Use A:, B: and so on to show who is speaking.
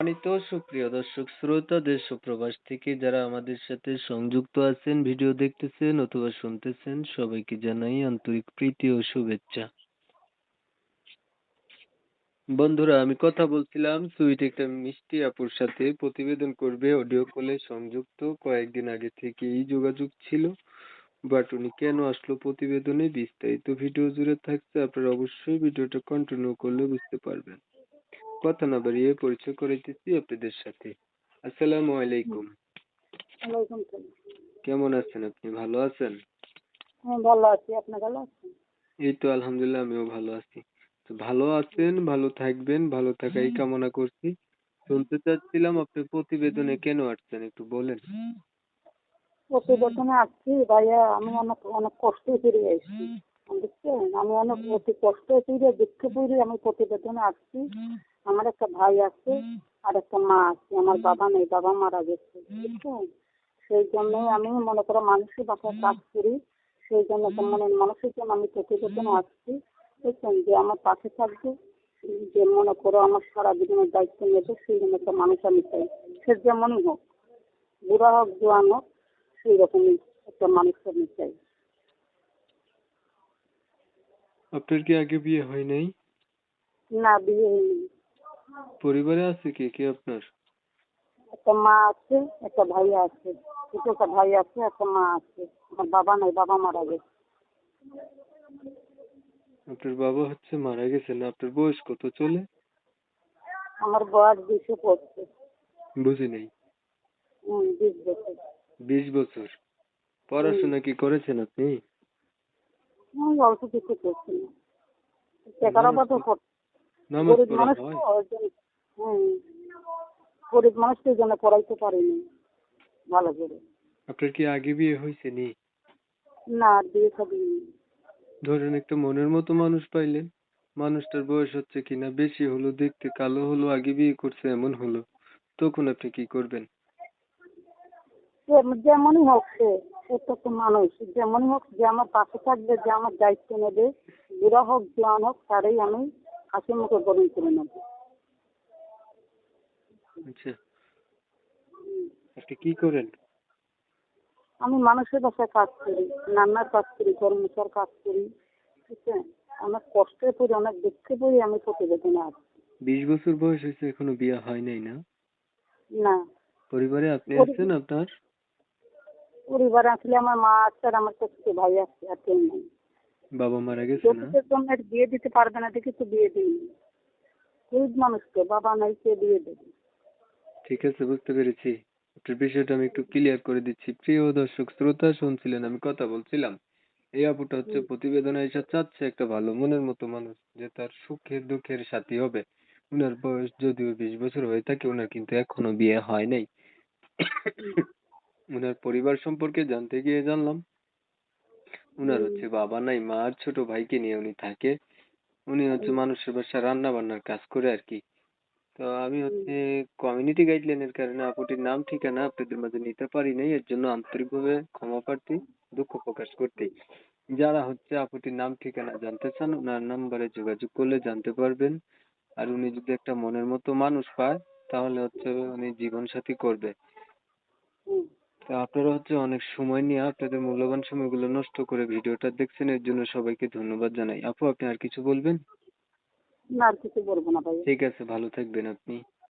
A: সম্মানিত সুপ্রিয় দর্শক শ্রোতা দেশ ও প্রবাস থেকে যারা আমাদের সাথে সংযুক্ত আছেন, ভিডিও দেখতেছেন অথবা শুনতেছেন, সবাইকে জানাই আন্তরিক প্রীতি ও শুভেচ্ছা। বন্ধুরা, আমি কথা বলছিলাম সুইট একটা মিষ্টি আপুর সাথে। প্রতিবেদন করবে অডিও কলে সংযুক্ত। কয়েকদিন আগে থেকেই যোগাযোগ ছিল, বাট উনি কেন আসলো প্রতিবেদনে বিস্তারিত ভিডিও জুড়ে থাকছে আপনারা অবশ্যই ভিডিওটা কন্টিনিউ করলে বুঝতে পারবেন। কথা না বাড়িয়ে পরিচয় করাইতেছি আপনাদের সাথে। আসসালামু আলাইকুম।
B: ওয়ালাইকুম সালাম।
A: কেমন আছেন আপনি? ভালো আছেন?
B: হ্যাঁ ভালো আছি। আপনি ভালো আছেন?
A: এই তো আলহামদুলিল্লাহ আমিও ভালো আছি। তো ভালো আছেন ভালো থাকবেন ভালো থাকাই কামনা করছি। শুনতে চাচ্ছিলাম আপনি প্রতিবেদনে কেন আসছেন একটু বলেন।
B: প্রতিবেদনে আসছি ভাইয়া আমি অনেক অনেক কষ্টে ফিরে এসেছি বুঝছেন আমি অনেক অতি কষ্টে ফিরে দুঃখে ফিরে আমি প্রতিবেদনে আসছি। আমার একটা ভাই আছে আর একটা মা আছে। আমার বাবা নেই বাবা মারা গেছে বুঝছেন? সেই জন্য আমি মনে করো মানুষের বাসায় কাজ করি। সেই জন্য মানে মানুষের জন্য আমি প্রতিবেদনে আসছি বুঝছেন? যে আমার পাশে থাকবে যে মনে করো আমার সারা জীবনের দায়িত্ব নেবে সেই জন্য একটা মানুষ আমি চাই। সে যেমনই হোক বুড়া হোক জোয়ান হোক সেই রকমই একটা মানুষ আমি চাই।
A: আপনার কি আগে বিয়ে হয় নাই
B: না বিয়ে হয়নি
A: পরিবারে আছে কে কে আপনার
B: একটা মা আছে একটা ভাই আছে ছোট একটা ভাই আছে একটা মা আছে আমার বাবা নাই বাবা মারা গেছে
A: আপনার বাবা হচ্ছে মারা গেছেন আপনার বয়স কত চলে
B: আমার বয়স বিশে পড়ছে
A: বুঝি নাই
B: হুম বিশ বছর
A: বিশ বছর পড়াশোনা কি করেছেন আপনি
B: আমি অল্প কিছু করছি না। গরিব মানুষ তো ওই হুম। গরিব মানুষ তো জন্য পড়াইতে পারিনি ভালো করে।
A: আপনার কি আগে বিয়ে হয়েছে নি?
B: না বিয়ে করিনি।
A: ধরেন একটা মনের মতো মানুষ পাইলেন। মানুষটার বয়স হচ্ছে কিনা বেশি হলো দেখতে কালো হলো আগে বিয়ে করছে এমন হলো। তখন আপনি কি করবেন?
B: যেমনই হোক সে একটা মানুষ। যেমনই হোক যে আমার পাশে থাকবে যে আমার দায়িত্ব নেবে বুড়া হোক জোয়ান হোক তারই আমি হাসি মুখে গ্রহণ করে নেব।
A: আচ্ছা। আপনি কি করেন?
B: আমি মানুষের বাসায় কাজ করি রান্নার কাজ করি ঘর মোছার কাজ করি ঠিক আছে? অনেক কষ্টে পড়ি অনেক দুঃখে পড়ি আমি প্রতিবেদনে আছি।
A: বিশ বছর বয়স হয়েছে এখনও বিয়ে হয় নাই না?
B: না।
A: পরিবারে আপনি আছেন আপনার?
B: পরিবারে আসলে আমার মা আছে আর আমার ছোট ভাই আছে আর কেউ নেই।
A: বাবা মারা গেছে না?
B: যৌতুকের জন্য আর বিয়ে দিতে পারবে না দেখে তো বিয়ে দিইনি গরিব মানুষ তো বাবা নাই কে বিয়ে দেবে?
A: ঠিক আছে বুঝতে পেরেছি। আপনার বিষয়টা আমি একটু ক্লিয়ার করে দিচ্ছি। প্রিয় দর্শক শ্রোতা শুনছিলেন আমি কথা বলছিলাম। এই আপুটা হচ্ছে প্রতিবেদনে এসে চাচ্ছে একটা ভালো মনের মতো মানুষ যে তার সুখের দুঃখের সাথী হবে। উনার বয়স যদিও বিশ বছর হয়ে থাকে উনার কিন্তু এখনও বিয়ে হয় নাই। উনার পরিবার সম্পর্কে জানতে গিয়ে জানলাম। উনার হচ্ছে বাবা নাই মা আর ছোট ভাইকে নিয়ে উনি থাকে। উনি হচ্ছে মানুষের বাসায় রান্না বান্নার কাজ করে আর কি। তো আমি হচ্ছে কমিউনিটি গাইডলাইনের কারণে আপুটির নাম ঠিকানা আপনাদের মাঝে নিতে পারি নাই। এর জন্য আন্তরিকভাবে ক্ষমা প্রার্থী দুঃখ প্রকাশ করতে। যারা হচ্ছে আপুটির নাম ঠিকানা জানতে চান ওনার নাম্বারে যোগাযোগ করলে জানতে পারবেন। আর উনি যদি একটা মনের মতো মানুষ পায় তাহলে হচ্ছে উনি জীবন সাথী করবে। তো আপনারা হচ্ছে অনেক সময় নিয়ে আপনাদের মূল্যবান সময়গুলো নষ্ট করে ভিডিওটা দেখছেন এর জন্য সবাইকে ধন্যবাদ জানাই। আপু আপনি আর কিছু বলবেন?
B: না আর কিছু বলব না ভাই।
A: ঠিক আছে ভালো থাকবেন আপনি।